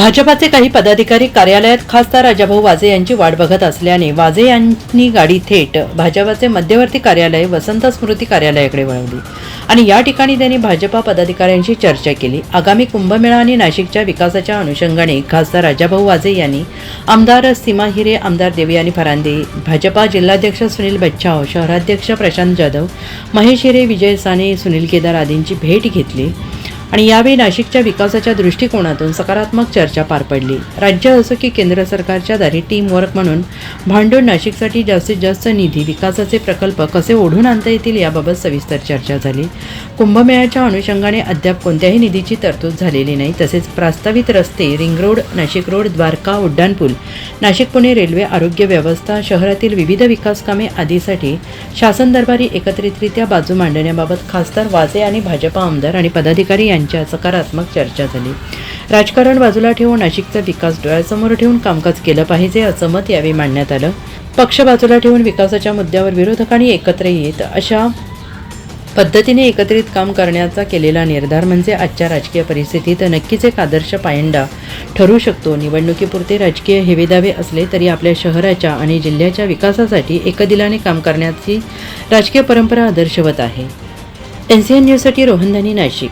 भाजपाचे काही पदाधिकारी कार्यालयात खासदार राजाभाऊ वाजे यांची वाट बघत असल्याने वाजे यांनी गाडी थेट भाजपाचे मध्यवर्ती कार्यालय वसंत स्मृती कार्यालयाकडे वळवली आणि या ठिकाणी त्यांनी भाजपा पदाधिकाऱ्यांशी चर्चा केली. आगामी कुंभमेळा आणि नाशिकच्या विकासाच्या अनुषंगाने खासदार राजाभाऊ वाजे यांनी आमदार सीमा हिरे आमदार देवी आणि फरांदे भाजपा जिल्हाध्यक्ष सुनील बच्छाव शहराध्यक्ष प्रशांत जाधव महेश हिरे विजय साने सुनील केदार आदींची भेट घेतली. आणि यावेळी नाशिकच्या विकासाच्या दृष्टिकोनातून सकारात्मक चर्चा पार पडली. राज्य असो की केंद्र सरकारच्या दारी टीम वर्क म्हणून भांडून नाशिकसाठी जास्तीत जास्त निधी विकासाचे प्रकल्प कसे ओढून आणता येतील याबाबत सविस्तर चर्चा झाली. कुंभमेळ्याच्या अनुषंगाने अद्याप कोणत्याही निधीची तरतूद झालेली नाही. तसेच प्रस्तावित रस्ते ring road Nashik road Dwarka उड्डाणपूल नाशिक पुणे रेल्वे आरोग्य व्यवस्था शहरातील विविध विकास कामे आदीसाठी शासन दरबारी एकत्रितरित्या बाजू मांडण्याबाबत खासदार वाजे आणि भाजपा आमदार आणि पदाधिकारी यांच्या सकारात्मक चर्चा झाली. राजकारण बाजूला ठेवून नाशिकचा विकास डोळ्यासमोर ठेवून कामकाज केलं पाहिजे असं मत यावेळी मांडण्यात आलं. पक्ष बाजूला ठेवून विकासाच्या मुद्द्यावर विरोधकांनी एकत्र येत अशा पद्धतीने एकत्रित काम करण्याचा केलेला निर्धार म्हणजे आजच्या राजकीय परिस्थितीत नक्कीच एक आदर्श पायंडा ठरू शकतो. निवडणुकीपुरते राजकीय हेवेदावे असले तरी आपल्या शहराच्या आणि जिल्ह्याच्या विकासासाठी एकदिलाने काम करण्याची राजकीय परंपरा आदर्शवत आहे. एन सी एन न्यूजसाठी रोहनधानी नाशिक.